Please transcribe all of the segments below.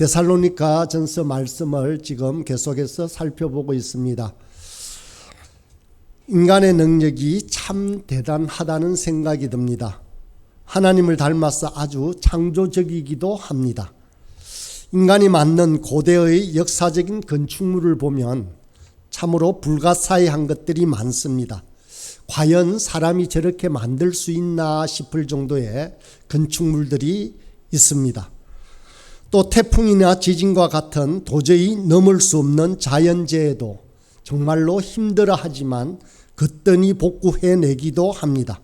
데살로니가 전서 말씀을 지금 계속해서 살펴보고 있습니다. 인간의 능력이 참 대단하다는 생각이 듭니다. 하나님을 닮아서 아주 창조적이기도 합니다. 인간이 만든 고대의 역사적인 건축물을 보면 참으로 불가사의한 것들이 많습니다. 과연 사람이 저렇게 만들 수 있나 싶을 정도의 건축물들이 있습니다. 또 태풍이나 지진과 같은 도저히 넘을 수 없는 자연재해도 정말로 힘들어 하지만 거뜬히 복구해내기도 합니다.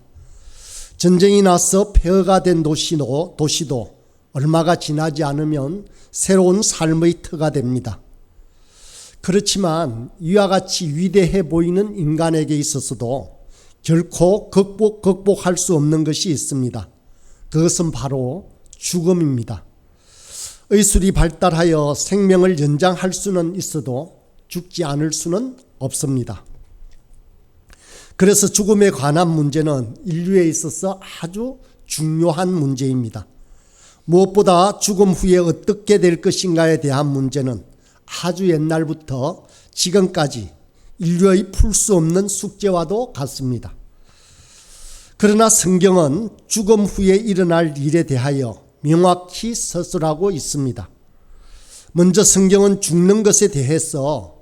전쟁이 나서 폐허가 된 도시도, 도시도 얼마가 지나지 않으면 새로운 삶의 터가 됩니다. 그렇지만 이와 같이 위대해 보이는 인간에게 있어서도 결코 극복, 극복할 수 없는 것이 있습니다. 그것은 바로 죽음입니다. 의술이 발달하여 생명을 연장할 수는 있어도 죽지 않을 수는 없습니다. 그래서 죽음에 관한 문제는 인류에 있어서 아주 중요한 문제입니다. 무엇보다 죽음 후에 어떻게 될 것인가에 대한 문제는 아주 옛날부터 지금까지 인류의 풀 수 없는 숙제와도 같습니다. 그러나 성경은 죽음 후에 일어날 일에 대하여 명확히 서술하고 있습니다. 먼저 성경은 죽는 것에 대해서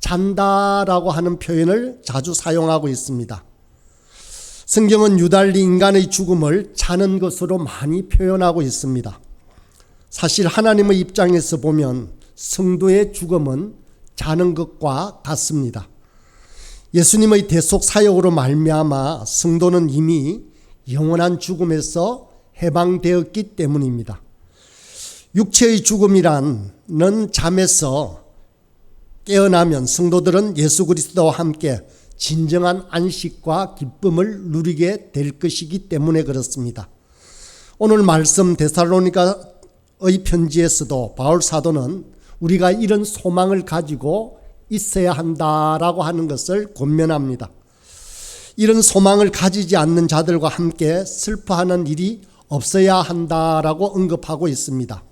잔다라고 하는 표현을 자주 사용하고 있습니다. 성경은 유달리 인간의 죽음을 자는 것으로 많이 표현하고 있습니다. 사실 하나님의 입장에서 보면 성도의 죽음은 자는 것과 같습니다. 예수님의 대속 사역으로 말미암아 성도는 이미 영원한 죽음에서 해방되었기 때문입니다. 육체의 죽음이란 는 잠에서 깨어나면 성도들은 예수 그리스도와 함께 진정한 안식과 기쁨을 누리게 될 것이기 때문에 그렇습니다. 오늘 말씀 데살로니가의 편지에서도 바울 사도는 우리가 이런 소망을 가지고 있어야 한다라고 하는 것을 권면합니다. 이런 소망을 가지지 않는 자들과 함께 슬퍼하는 일이 없어야 한다라고 언급하고 있습니다.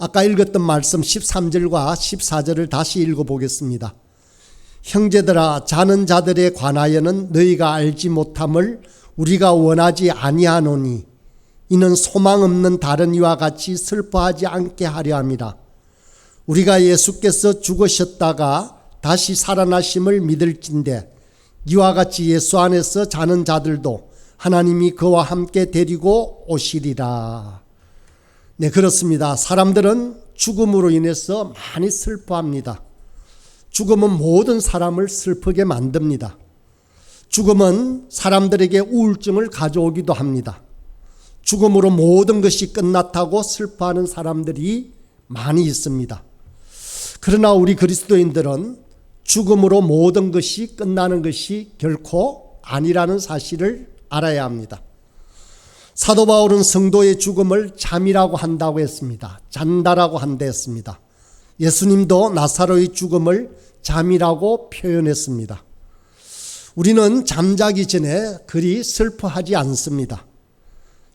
아까 읽었던 말씀 13절과 14절을 다시 읽어보겠습니다. 형제들아 자는 자들에 관하여는 너희가 알지 못함을 우리가 원하지 아니하노니 이는 소망 없는 다른 이와 같이 슬퍼하지 않게 하려 함이라. 우리가 예수께서 죽으셨다가 다시 살아나심을 믿을진데 이와 같이 예수 안에서 자는 자들도 하나님이 그와 함께 데리고 오시리라. 네, 그렇습니다. 사람들은 죽음으로 인해서 많이 슬퍼합니다. 죽음은 모든 사람을 슬프게 만듭니다. 죽음은 사람들에게 우울증을 가져오기도 합니다. 죽음으로 모든 것이 끝났다고 슬퍼하는 사람들이 많이 있습니다. 그러나 우리 그리스도인들은 죽음으로 모든 것이 끝나는 것이 결코 아니라는 사실을 알아야 합니다. 사도 바울은 성도의 죽음을 잠이라고 한다고 했습니다. 잔다라고 한다 했습니다. 예수님도 나사로의 죽음을 잠이라고 표현했습니다. 우리는 잠자기 전에 그리 슬퍼하지 않습니다.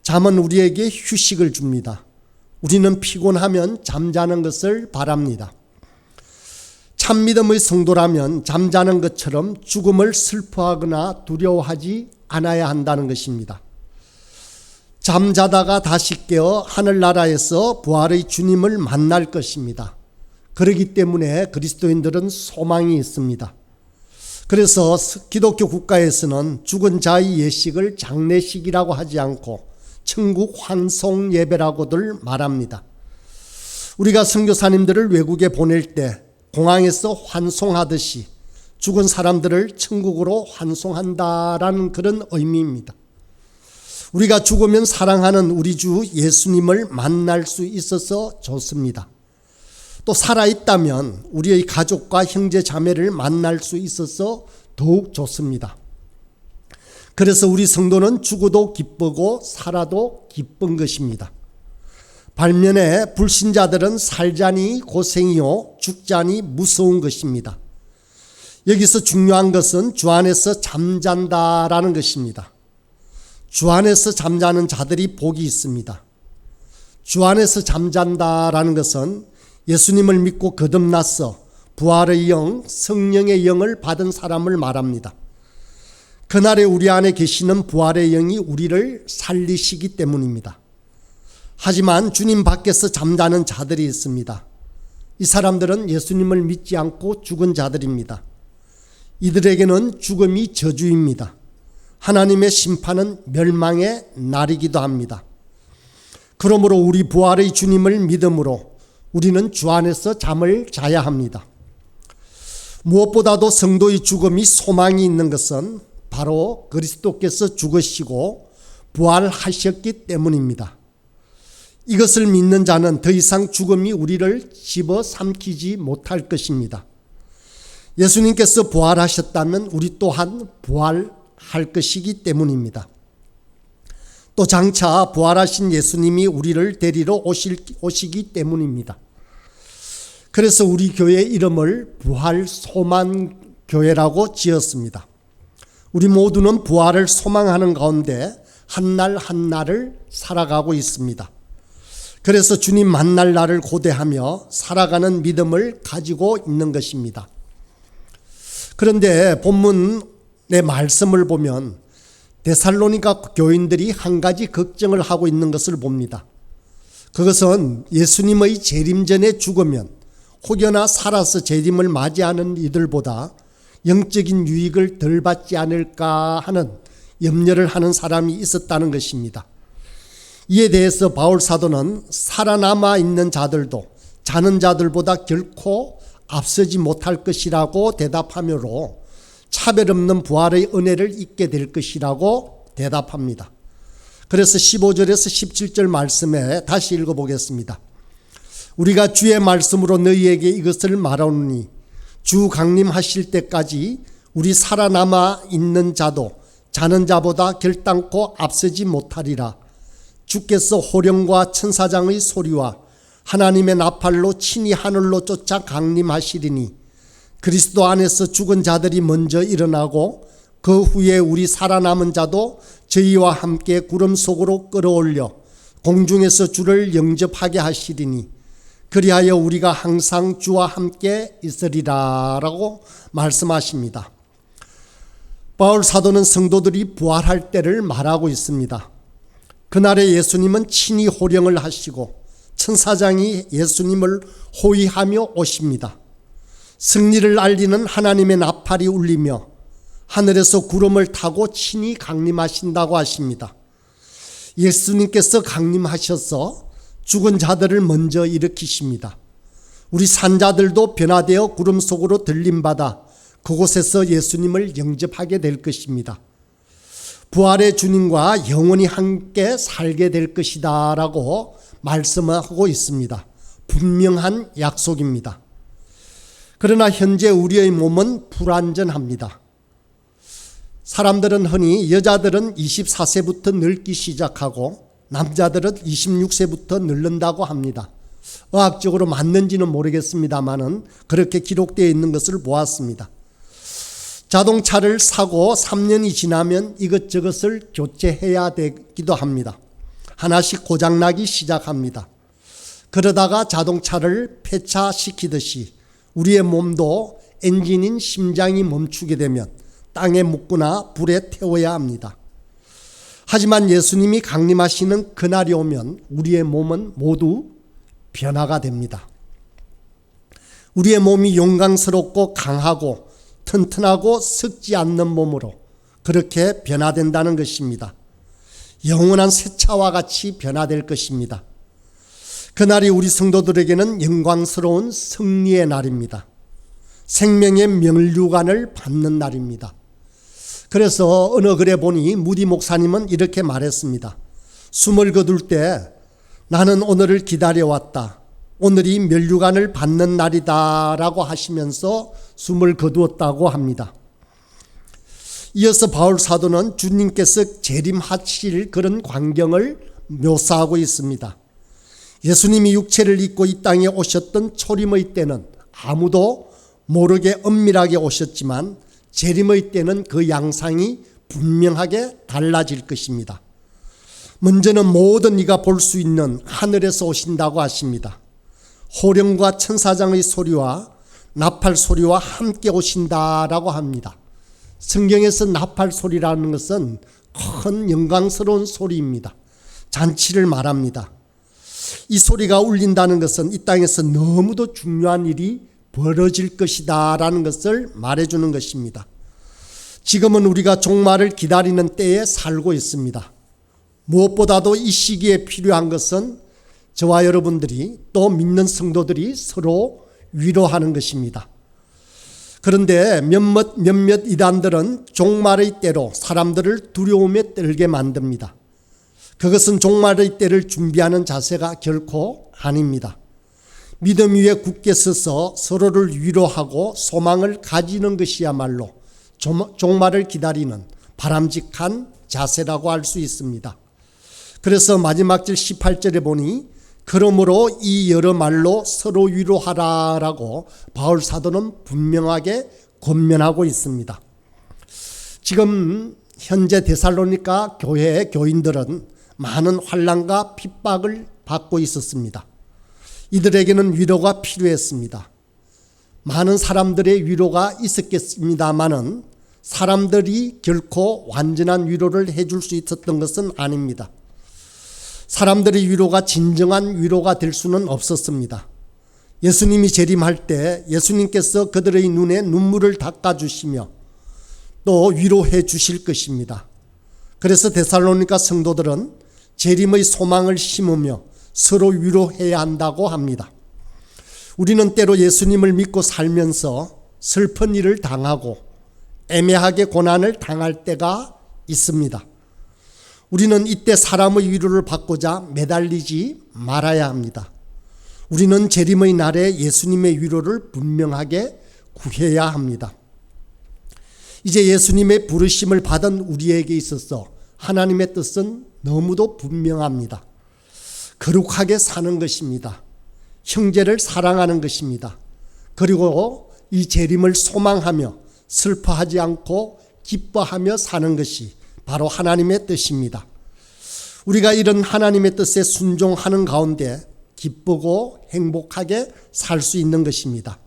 잠은 우리에게 휴식을 줍니다. 우리는 피곤하면 잠자는 것을 바랍니다. 참믿음의 성도라면 잠자는 것처럼 죽음을 슬퍼하거나 두려워하지 않아야 한다는 것입니다. 잠자다가 다시 깨어 하늘나라에서 부활의 주님을 만날 것입니다. 그러기 때문에 그리스도인들은 소망이 있습니다. 그래서 기독교 국가에서는 죽은 자의 예식을 장례식이라고 하지 않고 천국 환송 예배라고들 말합니다. 우리가 선교사님들을 외국에 보낼 때 공항에서 환송하듯이 죽은 사람들을 천국으로 환송한다라는 그런 의미입니다. 우리가 죽으면 사랑하는 우리 주 예수님을 만날 수 있어서 좋습니다. 또 살아있다면 우리의 가족과 형제 자매를 만날 수 있어서 더욱 좋습니다. 그래서 우리 성도는 죽어도 기쁘고 살아도 기쁜 것입니다. 반면에 불신자들은 살자니 고생이요 죽자니 무서운 것입니다. 여기서 중요한 것은 주 안에서 잠잔다라는 것입니다. 주 안에서 잠자는 자들이 복이 있습니다. 주 안에서 잠잔다라는 것은 예수님을 믿고 거듭나서 부활의 영, 성령의 영을 받은 사람을 말합니다. 그날에 우리 안에 계시는 부활의 영이 우리를 살리시기 때문입니다. 하지만 주님 밖에서 잠자는 자들이 있습니다. 이 사람들은 예수님을 믿지 않고 죽은 자들입니다. 이들에게는 죽음이 저주입니다. 하나님의 심판은 멸망의 날이기도 합니다. 그러므로 우리 부활의 주님을 믿음으로 우리는 주 안에서 잠을 자야 합니다. 무엇보다도 성도의 죽음이 소망이 있는 것은 바로 그리스도께서 죽으시고 부활하셨기 때문입니다. 이것을 믿는 자는 더 이상 죽음이 우리를 집어 삼키지 못할 것입니다. 예수님께서 부활하셨다면 우리 또한 부활할 것이기 때문입니다. 또 장차 부활하신 예수님이 우리를 데리러 오실, 오시기 때문입니다. 그래서 우리 교회 이름을 부활 소만 교회라고 지었습니다. 우리 모두는 부활을 소망하는 가운데 한 날 한날을 살아가고 있습니다. 그래서 주님 만날 날을 고대하며 살아가는 믿음을 가지고 있는 것입니다. 그런데 본문의 말씀을 보면 데살로니가 교인들이 한 가지 걱정을 하고 있는 것을 봅니다. 그것은 예수님의 재림 전에 죽으면 혹여나 살아서 재림을 맞이하는 이들보다 영적인 유익을 덜 받지 않을까 하는 염려를 하는 사람이 있었다는 것입니다. 이에 대해서 바울 사도는 살아남아 있는 자들도 자는 자들보다 결코 앞서지 못할 것이라고 대답하므로 차별 없는 부활의 은혜를 잊게 될 것이라고 대답합니다. 그래서 15절에서 17절 말씀에 다시 읽어보겠습니다. 우리가 주의 말씀으로 너희에게 이것을 말하노니 주 강림하실 때까지 우리 살아남아 있는 자도 자는 자보다 결단코 앞서지 못하리라. 주께서 호령과 천사장의 소리와 하나님의 나팔로 친히 하늘로 쫓아 강림하시리니 그리스도 안에서 죽은 자들이 먼저 일어나고 그 후에 우리 살아남은 자도 저희와 함께 구름 속으로 끌어올려 공중에서 주를 영접하게 하시리니 그리하여 우리가 항상 주와 함께 있으리라라고 말씀하십니다. 바울 사도는 성도들이 부활할 때를 말하고 있습니다. 그날에 예수님은 친히 호령을 하시고 천사장이 예수님을 호위하며 오십니다. 승리를 알리는 하나님의 나팔이 울리며 하늘에서 구름을 타고 친히 강림하신다고 하십니다. 예수님께서 강림하셔서 죽은 자들을 먼저 일으키십니다. 우리 산자들도 변화되어 구름 속으로 들림받아 그곳에서 예수님을 영접하게 될 것입니다. 부활의 주님과 영원히 함께 살게 될 것이다 라고 말씀하고 있습니다. 분명한 약속입니다. 그러나 현재 우리의 몸은 불완전합니다. 사람들은 흔히 여자들은 24세부터 늙기 시작하고 남자들은 26세부터 늙는다고 합니다. 의학적으로 맞는지는 모르겠습니다만은 그렇게 기록되어 있는 것을 보았습니다. 자동차를 사고 3년이 지나면 이것저것을 교체해야 되기도 합니다. 하나씩 고장나기 시작합니다. 그러다가 자동차를 폐차시키듯이 우리의 몸도 엔진인 심장이 멈추게 되면 땅에 묻거나 불에 태워야 합니다. 하지만 예수님이 강림하시는 그날이 오면 우리의 몸은 모두 변화가 됩니다. 우리의 몸이 용광스럽고 강하고 튼튼하고 썩지 않는 몸으로 그렇게 변화된다는 것입니다. 영원한 새차와 같이 변화될 것입니다. 그날이 우리 성도들에게는 영광스러운 승리의 날입니다. 생명의 명류관을 받는 날입니다. 그래서 어느 글에 보니 무디 목사님은 이렇게 말했습니다. 숨을 거둘 때 나는 오늘을 기다려왔다. 오늘이 멸류관을 받는 날이다 라고 하시면서 숨을 거두었다고 합니다. 이어서 바울 사도는 주님께서 재림하실 그런 광경을 묘사하고 있습니다. 예수님이 육체를 입고 이 땅에 오셨던 초림의 때는 아무도 모르게 엄밀하게 오셨지만 재림의 때는 그 양상이 분명하게 달라질 것입니다. 먼저는 모든 이가 볼 수 있는 하늘에서 오신다고 하십니다. 호령과 천사장의 소리와 나팔 소리와 함께 오신다라고 합니다. 성경에서 나팔 소리라는 것은 큰 영광스러운 소리입니다. 잔치를 말합니다. 이 소리가 울린다는 것은 이 땅에서 너무도 중요한 일이 벌어질 것이다 라는 것을 말해주는 것입니다. 지금은 우리가 종말을 기다리는 때에 살고 있습니다. 무엇보다도 이 시기에 필요한 것은 저와 여러분들이 또 믿는 성도들이 서로 위로하는 것입니다. 그런데 몇몇, 몇몇 이단들은 종말의 때로 사람들을 두려움에 떨게 만듭니다. 그것은 종말의 때를 준비하는 자세가 결코 아닙니다. 믿음 위에 굳게 서서 서로를 위로하고 소망을 가지는 것이야말로 종말을 기다리는 바람직한 자세라고 할 수 있습니다. 그래서 마지막 절 18절에 보니 그러므로 이 여러 말로 서로 위로하라라고 바울 사도는 분명하게 권면하고 있습니다. 지금 현재 데살로니가 교회 교인들은 많은 환란과 핍박을 받고 있었습니다. 이들에게는 위로가 필요했습니다. 많은 사람들의 위로가 있었겠습니다만은 사람들이 결코 완전한 위로를 해줄 수 있었던 것은 아닙니다. 사람들의 위로가 진정한 위로가 될 수는 없었습니다. 예수님이 재림할 때 예수님께서 그들의 눈에 눈물을 닦아주시며 또 위로해 주실 것입니다. 그래서 데살로니가 성도들은 재림의 소망을 심으며 서로 위로해야 한다고 합니다. 우리는 때로 예수님을 믿고 살면서 슬픈 일을 당하고 애매하게 고난을 당할 때가 있습니다. 우리는 이때 사람의 위로를 받고자 매달리지 말아야 합니다. 우리는 재림의 날에 예수님의 위로를 분명하게 구해야 합니다. 이제 예수님의 부르심을 받은 우리에게 있어서 하나님의 뜻은 너무도 분명합니다. 거룩하게 사는 것입니다. 형제를 사랑하는 것입니다. 그리고 이 재림을 소망하며 슬퍼하지 않고 기뻐하며 사는 것이 바로 하나님의 뜻입니다. 우리가 이런 하나님의 뜻에 순종하는 가운데 기쁘고 행복하게 살 수 있는 것입니다.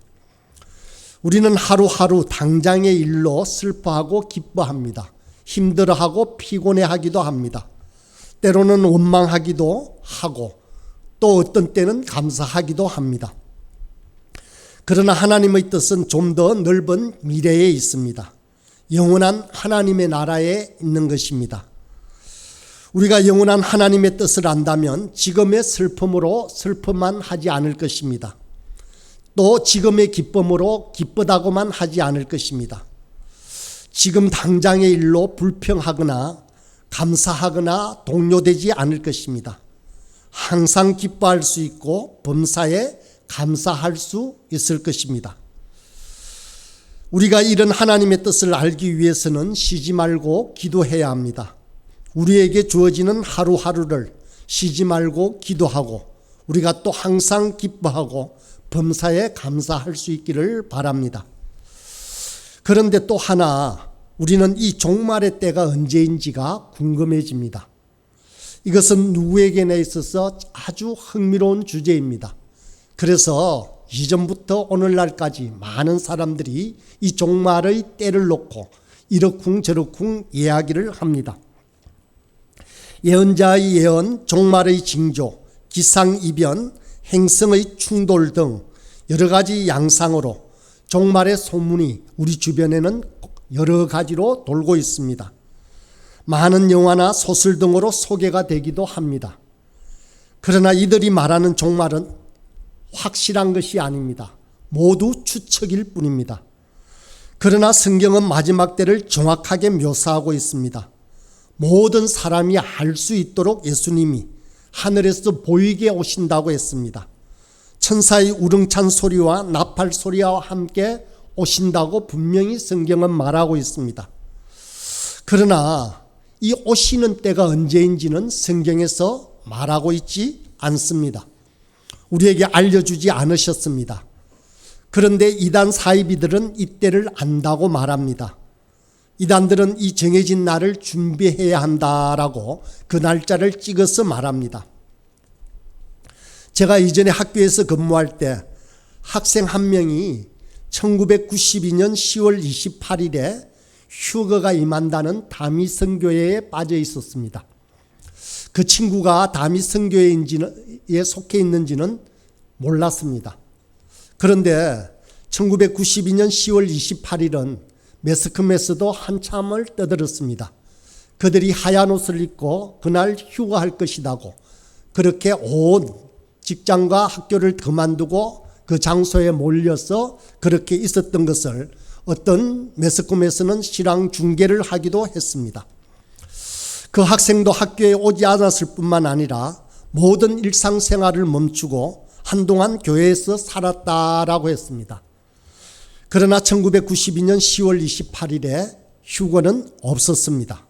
우리는 하루하루 당장의 일로 슬퍼하고 기뻐합니다. 힘들어하고 피곤해하기도 합니다. 때로는 원망하기도 하고 또 어떤 때는 감사하기도 합니다. 그러나 하나님의 뜻은 좀 더 넓은 미래에 있습니다. 영원한 하나님의 나라에 있는 것입니다. 우리가 영원한 하나님의 뜻을 안다면 지금의 슬픔으로 슬픔만 하지 않을 것입니다. 또 지금의 기쁨으로 기쁘다고만 하지 않을 것입니다. 지금 당장의 일로 불평하거나 감사하거나 동료되지 않을 것입니다. 항상 기뻐할 수 있고 범사에 감사할 수 있을 것입니다. 우리가 이런 하나님의 뜻을 알기 위해서는 쉬지 말고 기도해야 합니다. 우리에게 주어지는 하루하루를 쉬지 말고 기도하고 우리가 또 항상 기뻐하고 범사에 감사할 수 있기를 바랍니다. 그런데 또 하나 우리는 이 종말의 때가 언제인지가 궁금해집니다. 이것은 누구에게나 있어서 아주 흥미로운 주제입니다. 그래서 이전부터 오늘날까지 많은 사람들이 이 종말의 때를 놓고 이러쿵저러쿵 이야기를 합니다. 예언자의 예언, 종말의 징조, 기상이변, 행성의 충돌 등 여러 가지 양상으로 종말의 소문이 우리 주변에는 여러 가지로 돌고 있습니다. 많은 영화나 소설 등으로 소개가 되기도 합니다. 그러나 이들이 말하는 종말은 확실한 것이 아닙니다. 모두 추측일 뿐입니다. 그러나 성경은 마지막 때를 정확하게 묘사하고 있습니다. 모든 사람이 알 수 있도록 예수님이 하늘에서 보이게 오신다고 했습니다. 천사의 우렁찬 소리와 나팔 소리와 함께 오신다고 분명히 성경은 말하고 있습니다. 그러나 이 오시는 때가 언제인지는 성경에서 말하고 있지 않습니다. 우리에게 알려주지 않으셨습니다. 그런데 이단 사이비들은 이때를 안다고 말합니다. 이단들은 이 정해진 날을 준비해야 한다라고 그 날짜를 찍어서 말합니다. 제가 이전에 학교에서 근무할 때 학생 한 명이 1992년 10월 28일에 휴거가 임한다는 다미 선교회에 빠져 있었습니다. 그 친구가 다미 선교회에 속해 있는지는 몰랐습니다. 그런데 1992년 10월 28일은 매스컴에서도 한참을 떠들었습니다. 그들이 하얀 옷을 입고 그날 휴가할 것이다고 그렇게 온 직장과 학교를 그만두고 그 장소에 몰려서 그렇게 있었던 것을 어떤 매스컴에서는 실황 중계를 하기도 했습니다. 그 학생도 학교에 오지 않았을 뿐만 아니라 모든 일상생활을 멈추고 한동안 교회에서 살았다라고 했습니다. 그러나 1992년 10월 28일에 휴거는 없었습니다.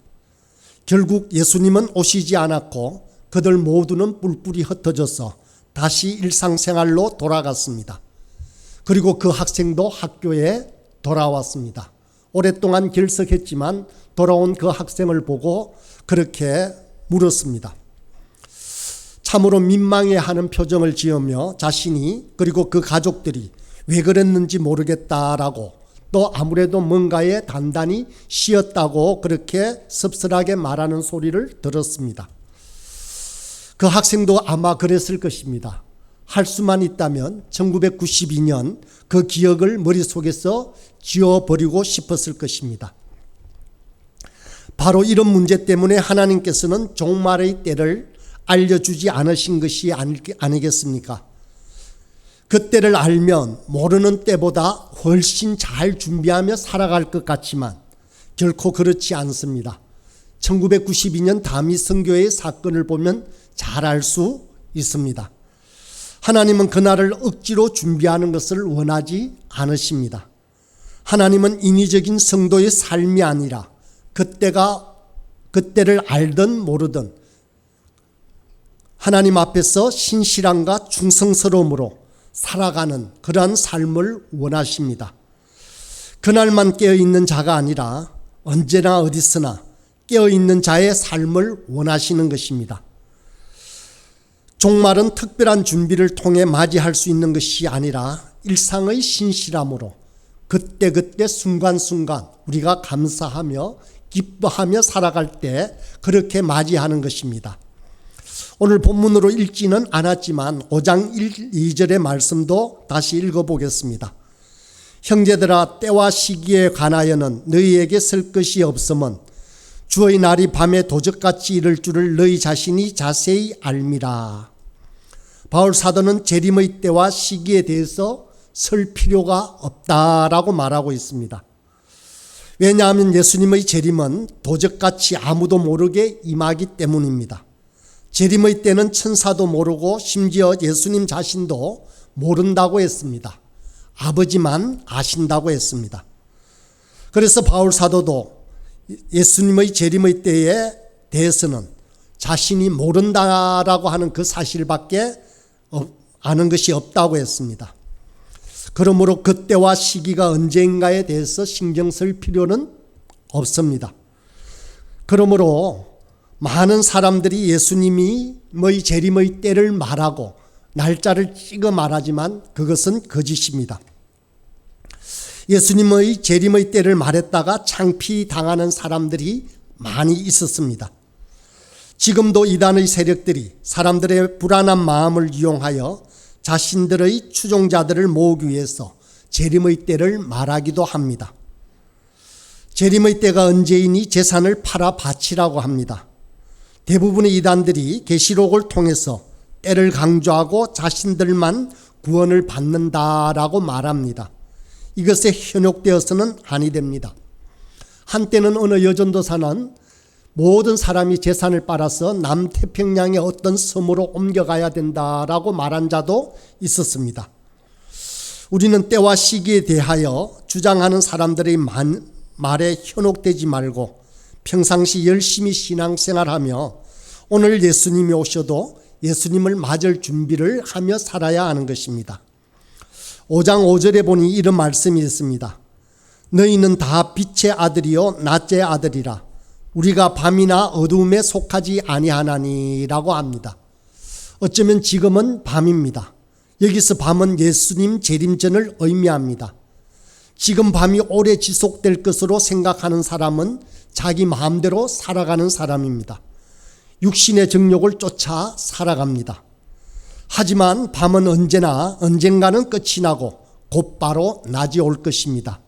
결국 예수님은 오시지 않았고 그들 모두는 뿔뿔이 흩어져서 다시 일상생활로 돌아갔습니다. 그리고 그 학생도 학교에 돌아왔습니다. 오랫동안 결석했지만 돌아온 그 학생을 보고 그렇게 물었습니다. 참으로 민망해 하는 표정을 지으며 자신이 그리고 그 가족들이 왜 그랬는지 모르겠다라고 또 아무래도 뭔가에 단단히 쉬었다고 그렇게 씁쓸하게 말하는 소리를 들었습니다. 그 학생도 아마 그랬을 것입니다. 할 수만 있다면 1992년 그 기억을 머릿속에서 지워버리고 싶었을 것입니다. 바로 이런 문제 때문에 하나님께서는 종말의 때를 알려주지 않으신 것이 아니겠습니까? 그 때를 알면 모르는 때보다 훨씬 잘 준비하며 살아갈 것 같지만 결코 그렇지 않습니다. 1992년 다미 선교의 사건을 보면 잘 알 수 있습니다. 하나님은 그날을 억지로 준비하는 것을 원하지 않으십니다. 하나님은 인위적인 성도의 삶이 아니라 그때가 그때를 알든 모르든 하나님 앞에서 신실함과 충성스러움으로 살아가는 그러한 삶을 원하십니다. 그날만 깨어 있는 자가 아니라 언제나 어디서나 깨어 있는 자의 삶을 원하시는 것입니다. 종말은 특별한 준비를 통해 맞이할 수 있는 것이 아니라 일상의 신실함으로 그때그때 순간순간 우리가 감사하며 기뻐하며 살아갈 때 그렇게 맞이하는 것입니다. 오늘 본문으로 읽지는 않았지만 5장 1, 2절의 말씀도 다시 읽어보겠습니다. 형제들아 때와 시기에 관하여는 너희에게 쓸 것이 없음은 주의 날이 밤에 도적같이 이를 줄을 너희 자신이 자세히 알미라. 바울 사도는 재림의 때와 시기에 대해서 설 필요가 없다라고 말하고 있습니다. 왜냐하면 예수님의 재림은 도적같이 아무도 모르게 임하기 때문입니다. 재림의 때는 천사도 모르고 심지어 예수님 자신도 모른다고 했습니다. 아버지만 아신다고 했습니다. 그래서 바울 사도도 예수님의 재림의 때에 대해서는 자신이 모른다라고 하는 그 사실밖에 아는 것이 없다고 했습니다. 그러므로 그때와 시기가 언젠가에 대해서 신경 쓸 필요는 없습니다. 그러므로 많은 사람들이 예수님이 뭐의 재림의 때를 말하고 날짜를 찍어 말하지만 그것은 거짓입니다. 예수님의 재림의 때를 말했다가 창피 당하는 사람들이 많이 있었습니다. 지금도 이단의 세력들이 사람들의 불안한 마음을 이용하여 자신들의 추종자들을 모으기 위해서 재림의 때를 말하기도 합니다. 재림의 때가 언제이니 재산을 팔아 바치라고 합니다. 대부분의 이단들이 계시록을 통해서 때를 강조하고 자신들만 구원을 받는다라고 말합니다. 이것에 현혹되어서는 아니 됩니다. 한때는 어느 여전도 사는 모든 사람이 재산을 빨아서 남태평양의 어떤 섬으로 옮겨가야 된다라고 말한 자도 있었습니다. 우리는 때와 시기에 대하여 주장하는 사람들의 말에 현혹되지 말고 평상시 열심히 신앙생활하며 오늘 예수님이 오셔도 예수님을 맞을 준비를 하며 살아야 하는 것입니다. 5장 5절에 보니 이런 말씀이 있습니다. 너희는 다 빛의 아들이요 낮의 아들이라 우리가 밤이나 어두움에 속하지 아니하나니라고 합니다. 어쩌면 지금은 밤입니다. 여기서 밤은 예수님 재림전을 의미합니다. 지금 밤이 오래 지속될 것으로 생각하는 사람은 자기 마음대로 살아가는 사람입니다. 육신의 정욕을 쫓아 살아갑니다. 하지만 밤은 언제나 언젠가는 끝이 나고 곧바로 낮이 올 것입니다.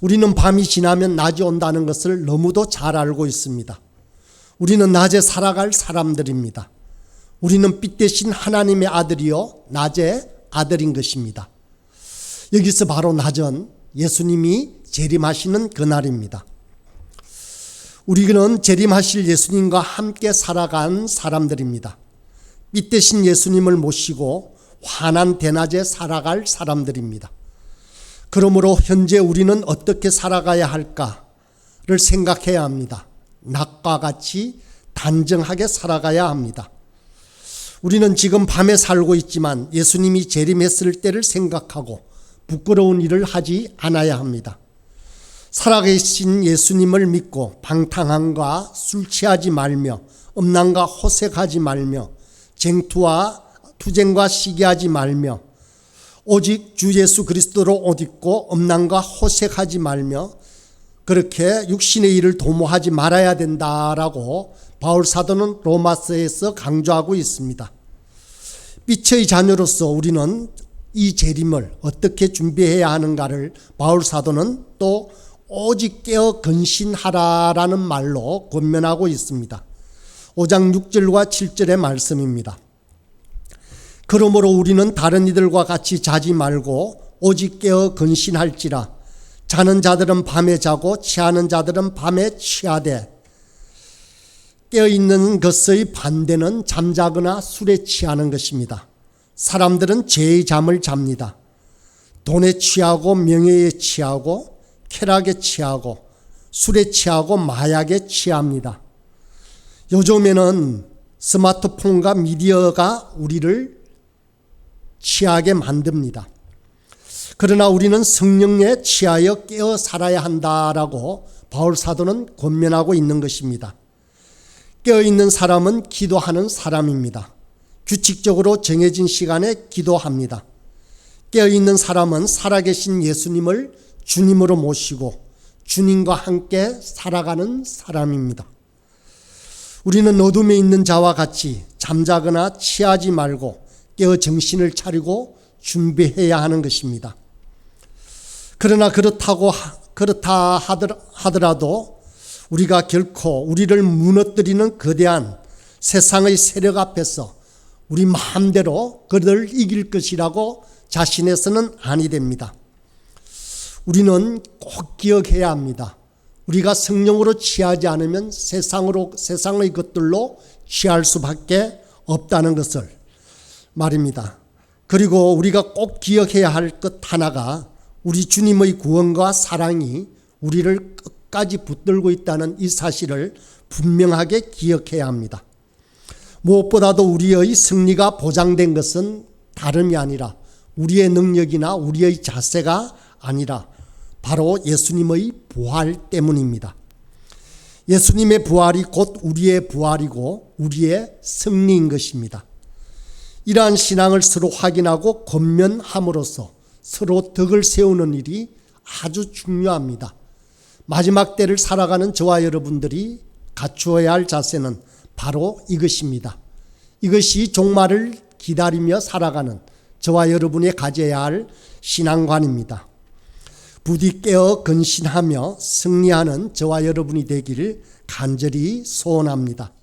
우리는 밤이 지나면 낮이 온다는 것을 너무도 잘 알고 있습니다. 우리는 낮에 살아갈 사람들입니다. 우리는 빛 대신 하나님의 아들이요, 낮의 아들인 것입니다. 여기서 바로 낮은 예수님이 재림하시는 그날입니다. 우리는 재림하실 예수님과 함께 살아간 사람들입니다. 빛 대신 예수님을 모시고 환한 대낮에 살아갈 사람들입니다. 그러므로 현재 우리는 어떻게 살아가야 할까를 생각해야 합니다. 낮과 같이 단정하게 살아가야 합니다. 우리는 지금 밤에 살고 있지만 예수님이 재림했을 때를 생각하고 부끄러운 일을 하지 않아야 합니다. 살아계신 예수님을 믿고 방탕함과 술 취하지 말며 음란과 호색하지 말며 쟁투와 투쟁과 시기하지 말며 오직 주 예수 그리스도로 옷 입고 음란과 호색하지 말며 그렇게 육신의 일을 도모하지 말아야 된다라고 바울 사도는 로마서에서 강조하고 있습니다. 빛의 자녀로서 우리는 이 재림을 어떻게 준비해야 하는가를 바울 사도는 또 오직 깨어 근신하라라는 말로 권면하고 있습니다. 5장 6절과 7절의 말씀입니다. 그러므로 우리는 다른 이들과 같이 자지 말고 오직 깨어 근신할지라 자는 자들은 밤에 자고 취하는 자들은 밤에 취하되 깨어 있는 것의 반대는 잠자거나 술에 취하는 것입니다. 사람들은 죄의 잠을 잡니다. 돈에 취하고 명예에 취하고 쾌락에 취하고 술에 취하고 마약에 취합니다. 요즘에는 스마트폰과 미디어가 우리를 취하게 만듭니다. 그러나 우리는 성령에 취하여 깨어 살아야 한다라고 바울 사도는 권면하고 있는 것입니다. 깨어 있는 사람은 기도하는 사람입니다. 규칙적으로 정해진 시간에 기도합니다. 깨어 있는 사람은 살아계신 예수님을 주님으로 모시고 주님과 함께 살아가는 사람입니다. 우리는 어둠에 있는 자와 같이 잠자거나 취하지 말고 깨어 정신을 차리고 준비해야 하는 것입니다. 그러나 그렇다고 그렇다 하더라도 우리가 결코 우리를 무너뜨리는 거대한 세상의 세력 앞에서 우리 마음대로 그들을 이길 것이라고 자신해서는 아니 됩니다. 우리는 꼭 기억해야 합니다. 우리가 성령으로 취하지 않으면 세상으로 세상의 것들로 취할 수밖에 없다는 것을 말입니다. 그리고 우리가 꼭 기억해야 할 것 하나가 우리 주님의 구원과 사랑이 우리를 끝까지 붙들고 있다는 이 사실을 분명하게 기억해야 합니다. 무엇보다도 우리의 승리가 보장된 것은 다름이 아니라 우리의 능력이나 우리의 자세가 아니라 바로 예수님의 부활 때문입니다. 예수님의 부활이 곧 우리의 부활이고 우리의 승리인 것입니다. 이러한 신앙을 서로 확인하고 권면함으로써 서로 덕을 세우는 일이 아주 중요합니다. 마지막 때를 살아가는 저와 여러분들이 갖추어야 할 자세는 바로 이것입니다. 이것이 종말을 기다리며 살아가는 저와 여러분이 가져야 할 신앙관입니다. 부디 깨어 근신하며 승리하는 저와 여러분이 되기를 간절히 소원합니다.